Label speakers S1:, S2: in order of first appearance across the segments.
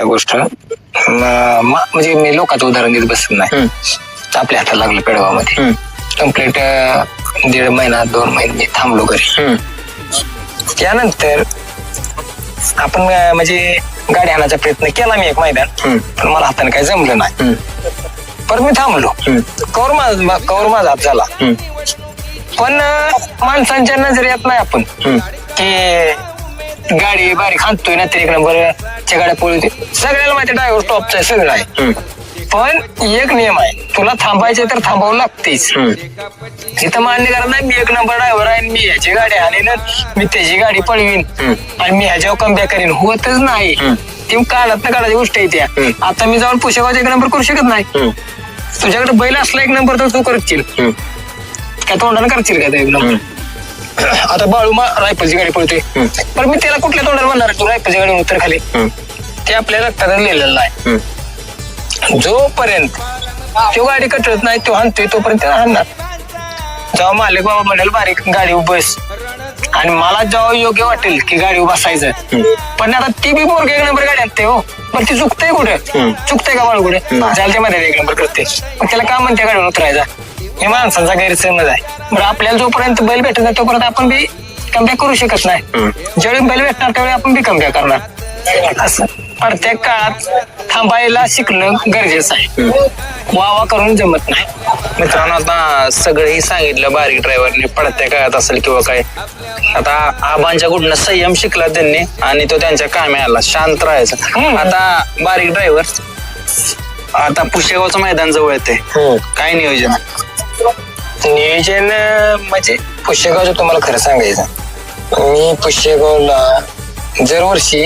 S1: आता गोष्ट म्हणजे मी लोकांचं उदाहरण देत बसत नाही. आपल्या हाताला लागलं पेडगावमध्ये. कंप्लीट दीड महिना दोन महिने थांबलो घरी. त्यानंतर आपण म्हणजे गाडी आणायचा प्रयत्न केला मी एक मैदान. पण मला हाताने काही जमलं नाही. पण मी थांबलो. कवर माझा कवर माझा हात झाला. पण माणसांच्या नजरेत नाही आपण. की गाडी बारीक हाणतोय ना तरी एक नंबर च्या गाड्या पळू सगळ्याला माहिती ड्रायव्हर टॉपचा आहे सगळं आहे. पण एक नियम आहे तुला थांबायचे तर थांबावं लागतेच. इथं मान्य करा नाही मी एक नंबर ड्रायव्हर आहे मी ह्याची गाडी आणीन मी त्याची गाडी पळवीन. आणि मी ह्याच्यावर कमबॅक करीन होतच नाही. ती काढत ना काढायची गोष्ट आहे त्या. आता मी जाऊन पुशेगावचा एक नंबर करू शकत नाही. तुझ्याकडे बैल असला एक नंबर तर तू करशील. काय तोंडाने करशील का ते एक नंबर आता बाळू मा रायफलची गाडी
S2: हम्म.
S1: पण मी त्याला कुठल्या तोंडाने म्हणणार? तू रायफलची गाडी उत्तर खाली. ते आपल्या रक्तात लिहिलेलं आहे. जोपर्यंत तो गाडी कटळत नाही तो हाणतोय तोपर्यंत हाणणार. जेव्हा मालक बाबा म्हणेल बारीक गाडी बस आणि मला जेव्हा योग्य वाटेल की गाडी बसायचं. पण आता ती बी पोरग एक नंबर गाडी आणते हो. पण ती चुकतंय कुठे. चुकतंय का बाळू कुठे?
S2: नाही.
S1: चालते मध्ये एक नंबर करते मग त्याला का म्हणते गाडीवर उतरायचा. हे माणसांचा गैरसमज आहे. बरं आपल्याला जोपर्यंत बैल भेटत नाही तोपर्यंत आपण बी कमबॅक करू शकत नाही. ज्यावेळी बैल भेटणार त्यावेळी आपण बी कमबॅक करणार. असं. प्रत्येक काळात थांबायला शिकणं गरजेचं आहे. वावा करून जमत नाही.
S2: मित्रांनो आता सगळेही सांगितलं बारीक ड्रायव्हरने पडत्या काळात असेल किंवा काय. आता आबांच्या कुठनं संयम शिकला त्यांनी आणि तो त्यांच्या कामी आला. शांत राहायचं. आता बारीक ड्रायव्हर आता पुशेगावचं मैदान जवळ येते. काय नियोजन?
S1: नियोजन म्हणजे पुष्यगावचं तुम्हाला खरं सांगायचं. मी पुष्यगावला दरवर्षी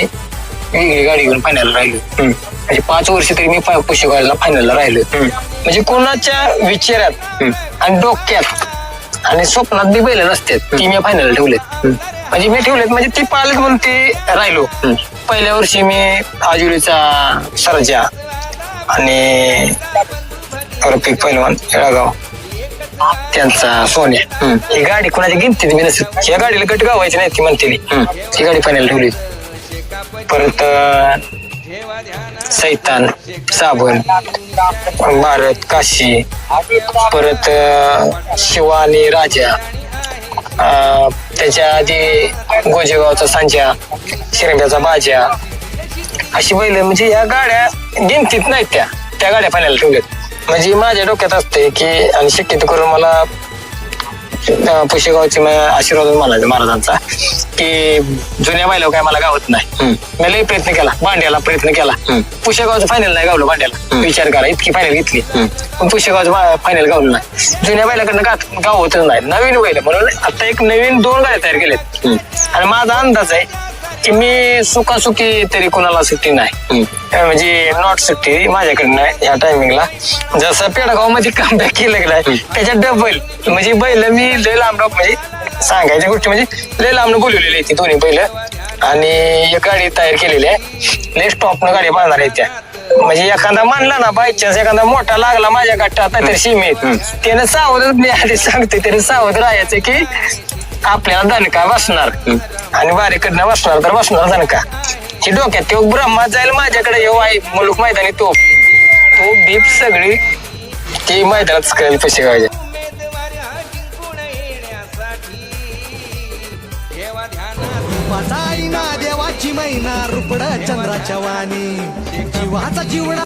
S1: वेगळी गाडी घेऊन फायनल राहिलो. म्हणजे पाच वर्ष तरी मी पुष्यगावला फायनलला राहिलो. म्हणजे कोणाच्या विचारात. आणि डोक्यात आणि स्वप्नात बी बैल नसतात ती मी फायनल ठेवलेत. म्हणजे मी ठेवलेत म्हणजे ती पालक म्हणून ते राहिलो. पहिल्या वर्षी मी आजुरीचा सरजा आणि रफिक पैलवान येळागाव. त्यांचा सोन्या ही गाडी कोणाची गिनती मी नसेल या गाडीला गट गावायची नाही ती म्हणते ही गाडी पाण्याला ठेवली. परत सैतान साबण भारत काशी परत शिवानी आणि राजा त्याच्या आधी गोजेगावचा सांजा शिरंब्याचा बाजा. अशी बैल म्हणजे या गाड्या गिनतीत नाहीत त्या. त्या गाड्या पाण्याला ठेवल्यात. म्हणजे माझ्या डोक्यात असते की आणि शक्यतो करून मला अं, पुशेगावचे म- आशीर्वाद म्हणायचं महाराजांचा की जुन्या बैलावर काय मला गावत नाही. मी लई प्रयत्न केला भांड्याला प्रयत्न केला. पुशेगावचं फायनल नाही गावलं भांड्याला. विचार करा इतकी फायनल घेतली. पण पुशेगावचं फायनल गावलं नाही. जुन्या बैलाकडनं गात गाव होतच नाही. नवीन बैल म्हणून आता एक नवीन दोन गाड्या तयार केलेत. आणि माझा अंदाज आहे की मी सुखासुखी तरी कोणाला सुट्टी नाही. म्हणजे नॉट सुट्टी माझ्याकडनं ह्या टायमिंगला जसं पेडगावमध्ये कमबॅक केलं गेलाय त्याच्यात डबल म्हणजे बैल मी लय लांब म्हणजे सांगायच्या गोष्टी म्हणजे लय लांब बोलवलेली ती दोन्ही बैल. आणि एक गाडी तयार केलेली आहे. लय स्टॉपनं गाडी बांधणार आहे त्या. म्हणजे एखादा मानला ना बाय चान्स एखादा मोठा लागला माझ्या गट्टात तर सीमेत त्यानं सावधच मी आधी सांगते त्याने सावध राहायचं की आपल्याला दणका बसणार. आणि बारीकडनं बसणार तर बसणार का? ही डोक्यात तो ब्रह्मा जाईल माझ्याकडे येऊ आहे मुलूक मैदानी तो. तो बीप सगळी ते मैदानात करेल पैसे
S3: पाहिजे देवाची मैना रुपड चंद्राच्या वाणी. जीवाचा जीवना